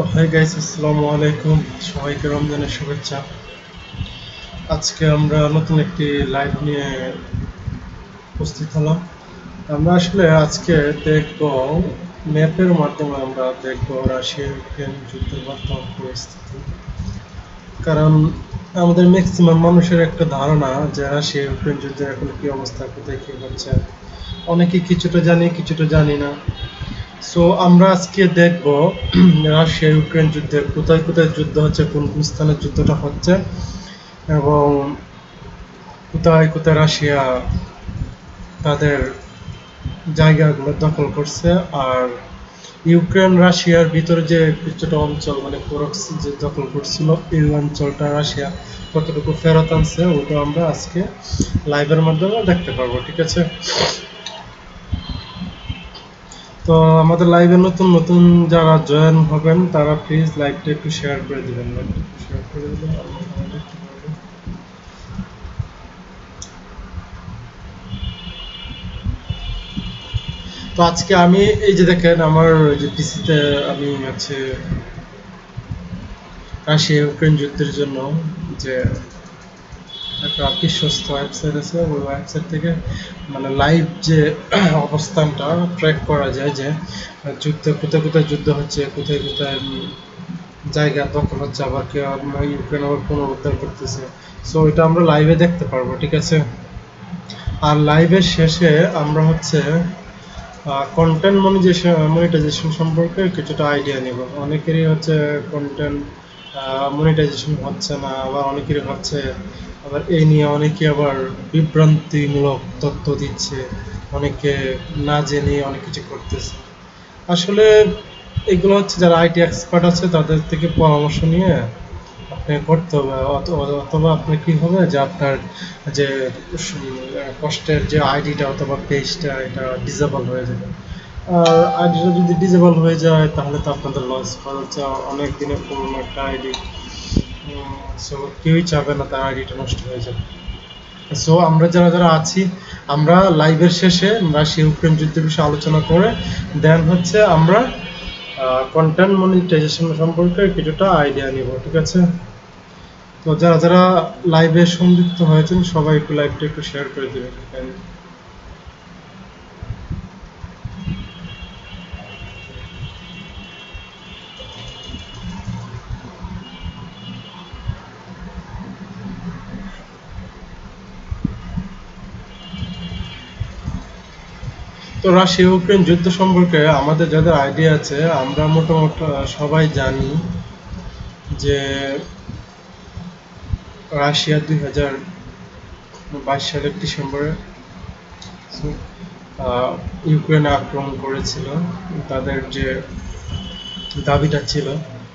তো গাইস আসসালামু আলাইকুম। সবাইকে রমজানের শুভেচ্ছা। আজকে আমরা নতুন একটি লাইভ নিয়ে উপস্থিত হলাম। আমরা আসলে আজকে দেখব ম্যাপের মাধ্যমে আমরা দেখব রাশিয়া ইউক্রেন যুদ্ধের বর্তমান পরিস্থিতি। কারণ আমাদের ম্যাক্সিমাম মানুষের একটা ধারণা যে রাশিয়া ইউক্রেন যুদ্ধের এখন কি অবস্থা, কোথায় হচ্ছে। অনেকে কিছুটা জানি কিছুটা জানি না। সো আমরা আজকে দেখব রাশিয়া ইউক্রেন যুদ্ধে কোথায় কোথায় যুদ্ধ হচ্ছে, কোন কোন স্থানে যুদ্ধটা হচ্ছে এবং কোথায় কোথায় রাশিয়া তাদের জায়গাগুলো দখল করছে আর ইউক্রেন রাশিয়ার ভিতরে যে কিছুটা অঞ্চল মানে কোরক্স যে দখল করছিল, এই অঞ্চলটা রাশিয়া কতটুকু ফেরত আনছে, ওটা আমরা আজকে লাইভের মাধ্যমে দেখতে পারব, ঠিক আছে? তো আমাদের লাইভে নতুন নতুন যারা জয়েন হবেন, তারা প্লিজ লাইভটা একটু শেয়ার করে দিবেন। তো আজকে আমি, এই যে দেখেন আমার যে পিসিতে আমি আছে রাশিয়া ইউক্রেন যুদ্ধের জন্য যে একটা ওয়েবসাইট আছে, ওই ওয়েবসাইট থেকে মানে লাইভ যে অবস্থানটা ট্র্যাক করা যায় যে যুদ্ধে কোথায় কোথায় যুদ্ধ হচ্ছে, কোথায় কোথায় জায়গা দখল হচ্ছে, আবার কেউ ইউক্রেন আবার পুনরুদ্ধার করতেছে। সো এটা আমরা লাইভে দেখতে পারব, ঠিক আছে? আর লাইভের শেষে আমরা হচ্ছে কন্টেন্ট মনিটাইজেশন মনিটাইজেশন সম্পর্কে কিছুটা আইডিয়া নিব। অনেকেরই হচ্ছে কন্টেন্ট মনিটাইজেশন হচ্ছে না আবার অনেকেরই হচ্ছে আবার এই নিয়ে অনেকে আবার বিভ্রান্তিমূলক তথ্য দিচ্ছে, অনেকে না জেনে অনেক কিছু করতেছে। আসলে এগুলো হচ্ছে যারা আইটি এক্সপার্ট আছে, তাদের থেকে পরামর্শ নিয়ে আপনি করতে হবে। অথবা আপনার কি হবে যে আপনার যে কষ্টের যে আইডিটা অথবা পেজটা এটা ডিজেবল হয়ে যাবে। আর আইডিটা যদি ডিজেবল হয়ে যায়, তাহলে তো আপনাদের লস কারণ হচ্ছে অনেক দিনের পুরনো একটা আইডি সো কেউই চাবে না, তার আইডিটা নষ্ট হয়ে যাবে। সো আমরা যারা যারা আছি, আমরা লাইভের শেষে রাশিয়া ইউক্রেন যুদ্ধের বিষয়ে আলোচনা করে দেন হচ্ছে আমরা কন্টেন্ট মনিটাইজেশন সম্পর্কে কিছুটা আইডিয়া নিব, ঠিক আছে? তো যারা যারা লাইভে সংযুক্ত হয়েছেন, সবাই একটু লাইভটা একটু শেয়ার করে দেবেন তো রাশিয়া ইউক্রেন যুদ্ধ সম্পর্কে আমাদের যাদের আইডিয়া আছে, আমরা মোটামুটি সবাই জানি যে রাশিয়া দুই হাজার বাইশ সালের ডিসেম্বরে ইউক্রেনে আক্রমণ করেছিল। তাদের যে দাবিটা ছিল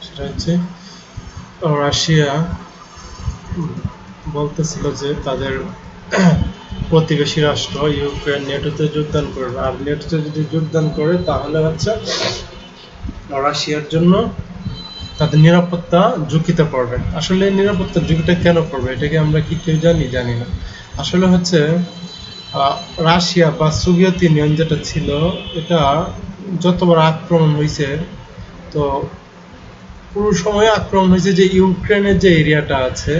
সেটা হচ্ছে, রাশিয়া বলতেছিল যে তাদের প্রতিবেশী রাষ্ট্র, ইউক্রেন, নেটোতে যোগদান করবে। আর নেটোতে যদি যোগদান করে, তাহলে হচ্ছে রাশিয়ার জন্য তাদের নিরাপত্তা ঝুঁকিতে পড়বে। আসলে এই নিরাপত্তার ঝুঁকিটা কেন পড়বে? এটাকে আমরা কি কেউ জানি? জানি না। আসলে হচ্ছে রাশিয়া বা সোভিয়েত ইউনিয়ন যেটা ছিল, এটা যতবার আক্রমণ হয়েছে তো পুরো সময় আক্রমণ হয়েছে যে ইউক্রেনের যে এরিয়াটা আছে,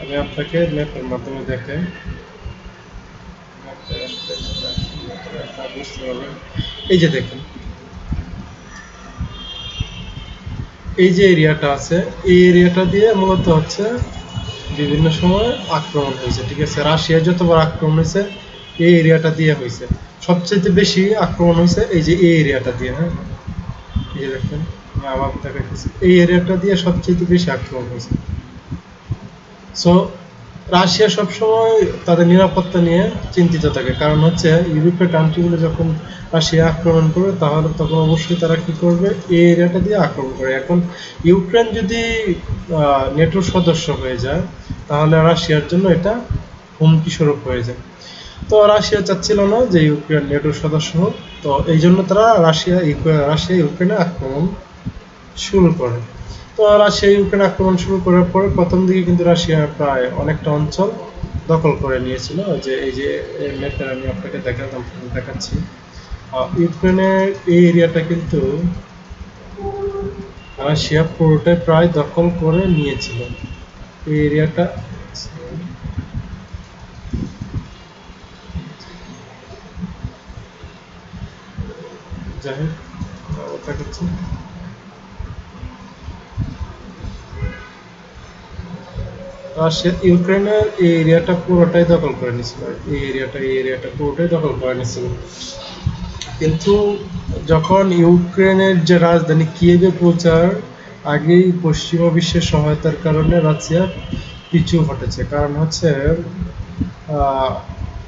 আমি আপনাকে ম্যাপের মাধ্যমে পারবেন এই যে দেখেন। এই যে এরিয়াটা আছে, এই এরিয়াটা দিয়ে মূলত হচ্ছে বিভিন্ন সময় আক্রমণ হয়েছে, ঠিক আছে? রাশিয়া যতবার আক্রমণ হয়েছে, এই এরিয়াটা দিয়ে হয়েছে। সবচেয়ে বেশি আক্রমণ হয়েছে এই যে এই এরিয়াটা দিয়ে হ্যাঁ? এই যে দেখেন আবার দেখাইতেছি। এই এরিয়াটা দিয়ে সবচেয়ে বেশি আক্রমণ হয়েছে। সো রাশিয়া সবসময় তাদের নিরাপত্তা নিয়ে চিন্তিত থাকে। কারণ হচ্ছে ইউরোপের কান্ট্রিগুলো যখন রাশিয়া আক্রমণ করবে, তাহলে তখন অবশ্যই তারা কি করবে? এই এরিয়াটা দিয়ে আক্রমণ করে এখন ইউক্রেন যদি নেটোর সদস্য হয়ে যায়, তাহলে রাশিয়ার জন্য এটা হুমকি স্বরূপ হয়ে যায়। তো রাশিয়া চাচ্ছিল না যে ইউক্রেন নেটোর সদস্য হোক। তো এই জন্য তারা রাশিয়া রাশিয়া ইউক্রেনে আক্রমণ শুরু করে। তো রাশিয়া ইউক্রেন আক্রমণ শুরু করার পরে প্রথম দিকে কিন্তু রাশিয়া প্রায় অনেকটা অঞ্চল দখল করে নিয়েছিল। যে এই যে ম্যাপটা আমি আপনাকে দেখাতাম দেখাচ্ছি। ইউক্রেনের এই এরিয়াটা কিন্তু রাশিয়া পুরোটাই প্রায় দখল করে নিয়েছিল। এই এরিয়াটা যাই হোক দেখাচ্ছি। ইউক্রেনের এই এরিয়াটা পুরোটাই দখল করে নিয়েছিল এই এরিয়াটা এই এরিয়াটা পুরোটাই দখল করে নিয়েছিল কিন্তু যখন ইউক্রেনের যে রাজধানী কিয়েভে পৌঁছার আগেই পশ্চিমা বিশ্বের সহায়তার কারণে রাশিয়া পিছু ঘটেছে কারণ হচ্ছে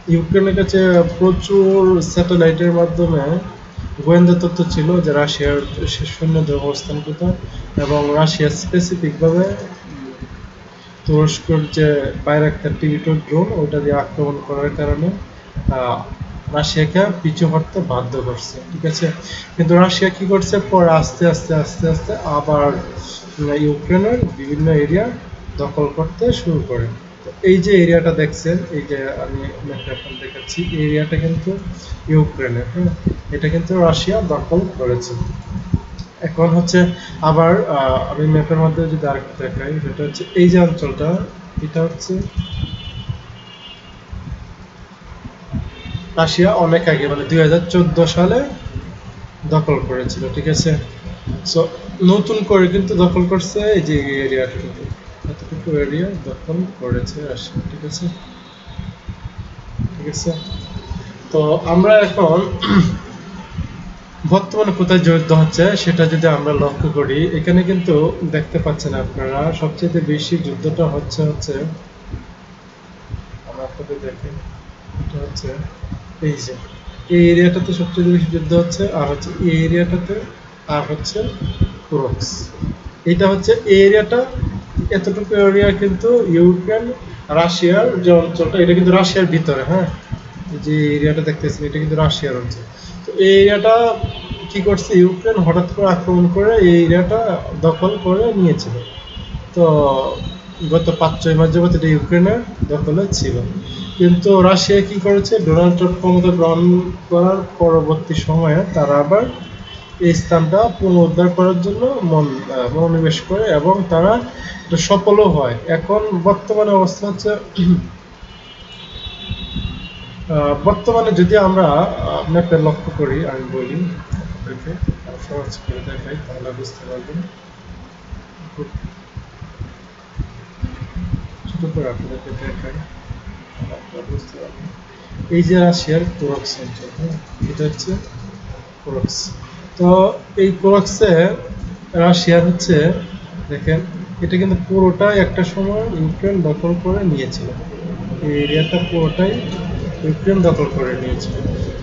ইউক্রেনের কাছে প্রচুর স্যাটেলাইটের মাধ্যমে গোয়েন্দা তথ্য ছিল যে রাশিয়ার সৈন্যদের অবস্থান কোথায় এবং রাশিয়া স্পেসিফিকভাবে তুরস্কর যে বাইরাক্তার টিভি টু ড্রোন ওটা দিয়ে আক্রমণ করার কারণে রাশিয়াকে পিছু হটতে বাধ্য করছে, ঠিক আছে? কিন্তু রাশিয়া কি করছে? পর আস্তে আস্তে আস্তে আস্তে আবার ইউক্রেনের বিভিন্ন এরিয়া দখল করতে শুরু করে। তো এই যে এরিয়াটা দেখছেন, এই যে আমি এখন দেখাচ্ছি এরিয়াটা কিন্তু ইউক্রেনের হ্যাঁ? এটা কিন্তু রাশিয়া দখল করেছে। এখন হচ্ছে আবার আমি ম্যাপের মধ্যে যদি আরেকটা দেখাই, সেটা হচ্ছে এই যে অঞ্চলটা, এটা হচ্ছে রাশিয়া অনেক আগে মানে দুই হাজার চোদ্দ সালে দখল করেছিল, ঠিক আছে? সো নতুন করে কিন্তু দখল করছে এই যে এরিয়াটা কিন্তু এতটুকু এরিয়া দখল করেছে রাশিয়া, ঠিক আছে? ঠিক আছে? তো আমরা এখন বর্তমানে কোথায় যুদ্ধ হচ্ছে সেটা যদি আমরা লক্ষ্য করি, এখানে কিন্তু দেখতে পাচ্ছেন আপনারা, সবচেয়ে বেশি যুদ্ধটা হচ্ছে হচ্ছে এটা হচ্ছে এই যে, এই এরিয়াটাতে সবচেয়ে বেশি যুদ্ধ হচ্ছে, আর হচ্ছে এই এরিয়াটাতে, আর হচ্ছে এটা হচ্ছে এই এরিয়াটা, এতটুকু এরিয়া কিন্তু ইউক্রেন, রাশিয়ার যে অঞ্চলটা, এটা কিন্তু রাশিয়ার ভিতরে হ্যাঁ? যে এরিয়াটা দেখতেছেন, এটা কিন্তু রাশিয়ার অঞ্চল। তো এই এরিয়াটা কি করছে ইউক্রেন, হঠাৎ করে আক্রমণ করে এই এরিয়াটা দখল করে নিয়েছিল। তো গত পাঁচ, ছয় মাস যাবত এটা ইউক্রেনের দখলে ছিল। কিন্তু রাশিয়া কি করেছে? ডোনাল্ড ট্রাম্প ক্ষমতা গ্রহণ করার পরবর্তী সময়ে তারা আবার এই স্থানটা পুনরুদ্ধার করার জন্য মন, মনোনিবেশ করে এবং তারা সফলও হয়। এখন বর্তমানে অবস্থা হচ্ছে বর্তমানে যদি আমরা ম্যাপে লক্ষ্য করি, আমি বলি আপনাদেরকে সহজ করে দেখাই, তাহলে বুঝতে পারবেন। ছোট করে আপনাদেরকে দেখাই বুঝতে পারবেন। এই যে রাশিয়ার কোরক্স অঞ্চল এটা হচ্ছে তো এই রাশিয়ার হচ্ছে, দেখেন, এটা কিন্তু পুরোটাই একটা সময় ইউক্রেন দখল করে নিয়েছিল। এই এরিয়াটা পুরোটাই ইউক্রেন দখল করে নিয়েছে।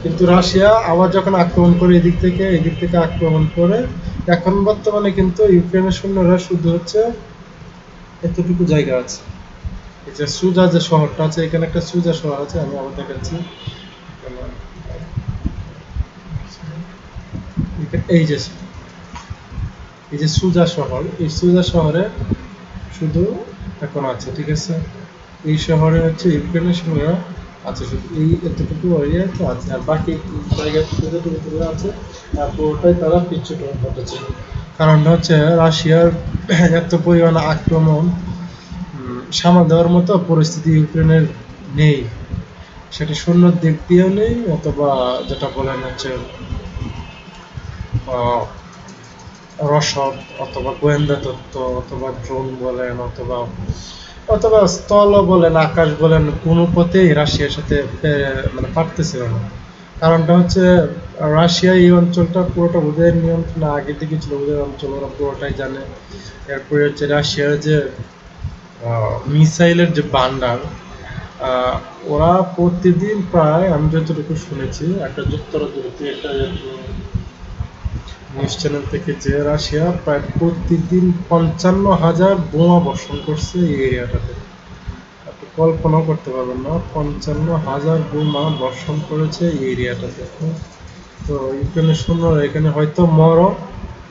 কিন্তু রাশিয়া আবার যখন আক্রমণ করে এদিক থেকে এদিক থেকে আক্রমণ করে, এখন বর্তমানে কিন্তু ইউক্রেনের সৈন্যরা শুধু হচ্ছে এতটুকু জায়গা আছে। এই যে সুজা যে শহরটা আছে, এখানে একটা সুজা শহর আছে, আমি আবার দেখাচ্ছি। এই যে এই যে সুজা শহর, এই সুজা শহরে শুধু এখন আছে, ঠিক আছে? এই শহরে হচ্ছে ইউক্রেনের সৈন্যরা কারণটা হচ্ছে, রাশিয়ার এত পরিমাণ আক্রমণ সামাল দেওয়ার মতো পরিস্থিতি ইউক্রেনের নেই। সেটা দিক দিয়েও নেই, অথবা যেটা বলেন হচ্ছে রসদ, অথবা গোয়েন্দা তথ্য অথবা ড্রোন বলেন, অথবা অথবা স্থল বলেন, আকাশ বলেন, কোনো পথেই রাশিয়ার সাথে মানে পারতেছিল না। কারণটা হচ্ছে, রাশিয়া এই অঞ্চলটা পুরোটা ওদের নিয়ন্ত্রণ, আগে থেকে ছিল ওদের অঞ্চল, ওরা পুরোটাই জানে। এরপরে হচ্ছে রাশিয়ার যে মিসাইলের যে বান্ডার ওরা প্রতিদিন প্রায়, আমি যতটুকু শুনেছি, একটা যুক্তরাজ্য, একটা নিউজ চ্যানেল থেকে যে রাশিয়া প্রায় প্রতিদিন পঞ্চান্ন হাজার বোমা বর্ষণ করছে এই এরিয়াটাতে। আপনি কল্পনাও করতে পারবেন না, পঞ্চান্ন হাজার বোমা বর্ষণ করেছে এই এরিয়াটাতে। তো ইউক্রেনের সৈন্যরা এখানে হয়তো মর,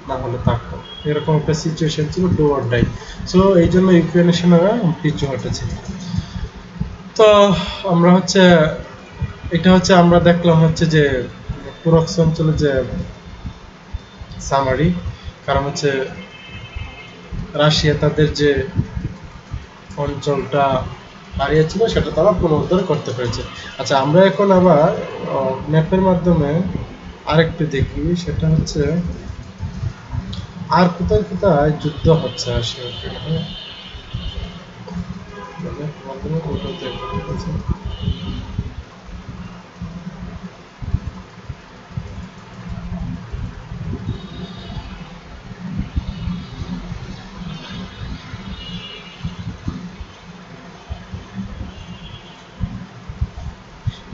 না হলে থাকো এরকম একটা সিচুয়েশন ছিল ডু আর ডাই সো এই জন্য ইউক্রেনের সেনারা পিছু হটেছে। তো আমরা হচ্ছে, এটা হচ্ছে আমরা দেখলাম হচ্ছে যে পুরক্স অঞ্চলে যে সামারি কারণ হচ্ছে রাশিয়া তাদের যে অঞ্চলটা হারিয়েছিল, সেটা তারা পুনরুদ্ধার করতে পেরেছে। আচ্ছা আমরা এখন আবার ম্যাপের মাধ্যমে আরেকটু দেখি, সেটা হচ্ছে আর কোথায় কোথায় যুদ্ধ হচ্ছে রাশিয়া হ্যাঁ মাধ্যমে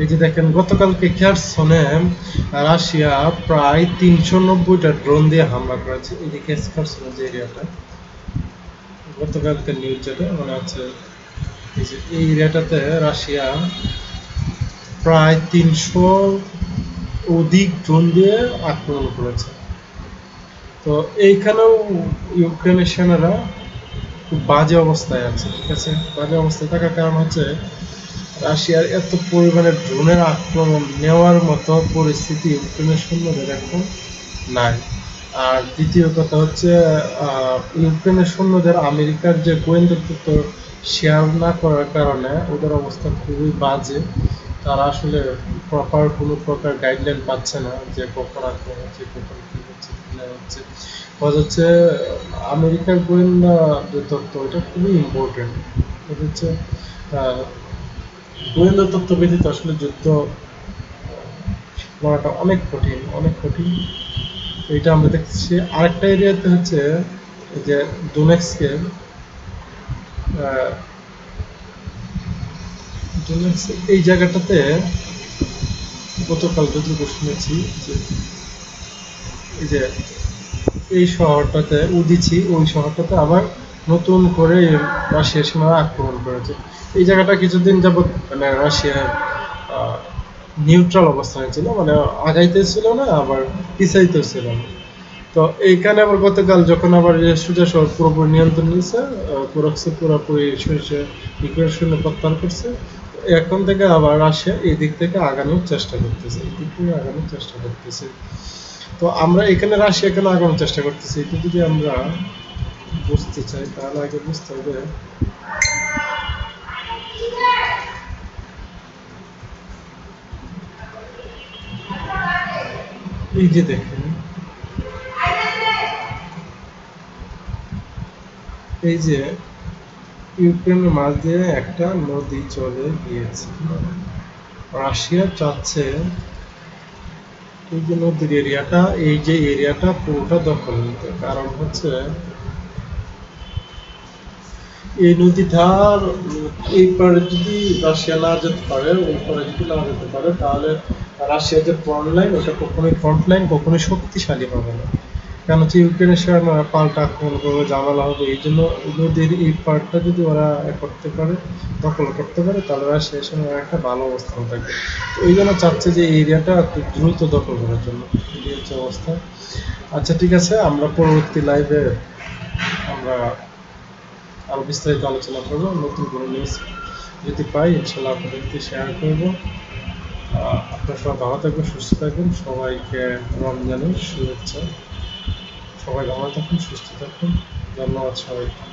এই যে দেখেন, গতকালকে খেয়ারসনে রাশিয়া প্রায় তিনশো নব্বইটা ড্রোন দিয়ে হামলা করেছে। এই যে খেয়ারসনের যে এরিয়াটা গতকালকে নিউজ যেটা, মনে হচ্ছে এই যে এই এরিয়াটাতে রাশিয়া প্রায় তিনশো অধিক ড্রোন দিয়ে আক্রমণ করেছে। তো এইখানেও ইউক্রেনের সেনারা খুব বাজে অবস্থায় আছে, ঠিক আছে? বাজে অবস্থায় থাকার কারণ হচ্ছে রাশিয়ার এত পরিমাণে ড্রোনের আক্রমণ নেওয়ার মতো পরিস্থিতি ইউক্রেনের সৈন্যদের এখন নাই। আর দ্বিতীয় কথা হচ্ছে ইউক্রেনের সৈন্যদের আমেরিকার যে গোয়েন্দা তথ্য শেয়ার না করার কারণে ওদের অবস্থা খুবই বাজে। তারা আসলে প্রপার কোনো প্রকার গাইডলাইন পাচ্ছে না যে কখন আক্রমণ হচ্ছে, কখন কী হচ্ছে, কী না হচ্ছে। হচ্ছে, আমেরিকার গোয়েন্দা যে তথ্য এটা খুবই ইম্পর্টেন্ট হচ্ছে গোয়েন্দা তথ্য আসলে যুদ্ধ করাটা অনেক কঠিন অনেক কঠিন। এটা আমরা দেখছি। আরেকটা এরিয়াতে হচ্ছে যে ডোনেক্সকে এই জায়গাটাতে গতকাল যতটুকু শুনেছি যে এই যে এই শহরটাতে উদিছি ওই শহরটাতে আবার নতুন করে রাশিয়া সীমানা আক্রমণ করেছে। এই জায়গাটা কিছুদিন যাবৎ মানে রাশিয়ার নিউট্রাল অবস্থানে ছিল মানে আগাইতে ছিল না, আবার পিছাইতেও ছিল না। তো এইখানে আবার গতকাল যখন আবার সুজা শহর পুরোপুরি নিয়ন্ত্রণ নিয়েছে পুরোক্সে পুরোপুরি ইউক্রেন শূন্য প্রত্যাহার করছে, এখন থেকে আবার রাশিয়া এই দিক থেকে আগানোর চেষ্টা করতেছে, এই দিক থেকে আগানোর চেষ্টা করতেছে। তো আমরা এখানে রাশিয়া কেন আগানোর চেষ্টা করতেছি, এটা যদি আমরা বুঝতে চাই তাহলে আগে বুঝতে হবে। এই যে দেখেন, এই যে ইউক্রেনের মাঝ দিয়ে একটা নদী চলে গিয়েছে। রাশিয়া চাচ্ছে এই যে নদীর এরিয়াটা, এই যে এরিয়াটা পুরোটা দখল নিতে। কারণ হচ্ছে এই নদীটার এই পারে যদি রাশিয়া না যেতে পারে, ওই পারে যদি না যেতে পারে, তাহলে রাশিয়ার যে ফ্রন্ট লাইন ওটা কখনোই ফ্রন্ট লাইন কখনোই শক্তিশালী হবে না। কেন হচ্ছে ইউক্রেনের সেনারা পাল্টা আক্রমণ করবে, ঝামেলা হবে, এই জন্য নদীর এই পার্টটা যদি ওরা করতে পারে, দখল করতে পারে, তাহলে রাশিয়া সেনারা একটা ভালো অবস্থান থাকবে। তো এই জন্য চাচ্ছে যে এরিয়াটা খুব দ্রুত দখল করার জন্য। এই হচ্ছে অবস্থা। আচ্ছা ঠিক আছে, আমরা পরবর্তী লাইভে আমরা আরও বিস্তারিত আলোচনা করব, নতুন কোনো নিউজ যদি পাই ইনশাল্লাহ আপনাদেরকে শেয়ার করব। আপনার সবাই ভালো থাকবেন, সুস্থ থাকবেন, সবাইকে রমজানের শুভেচ্ছা। সবাই ভালো থাকুন, সুস্থ থাকুন। ধন্যবাদ সবাইকে।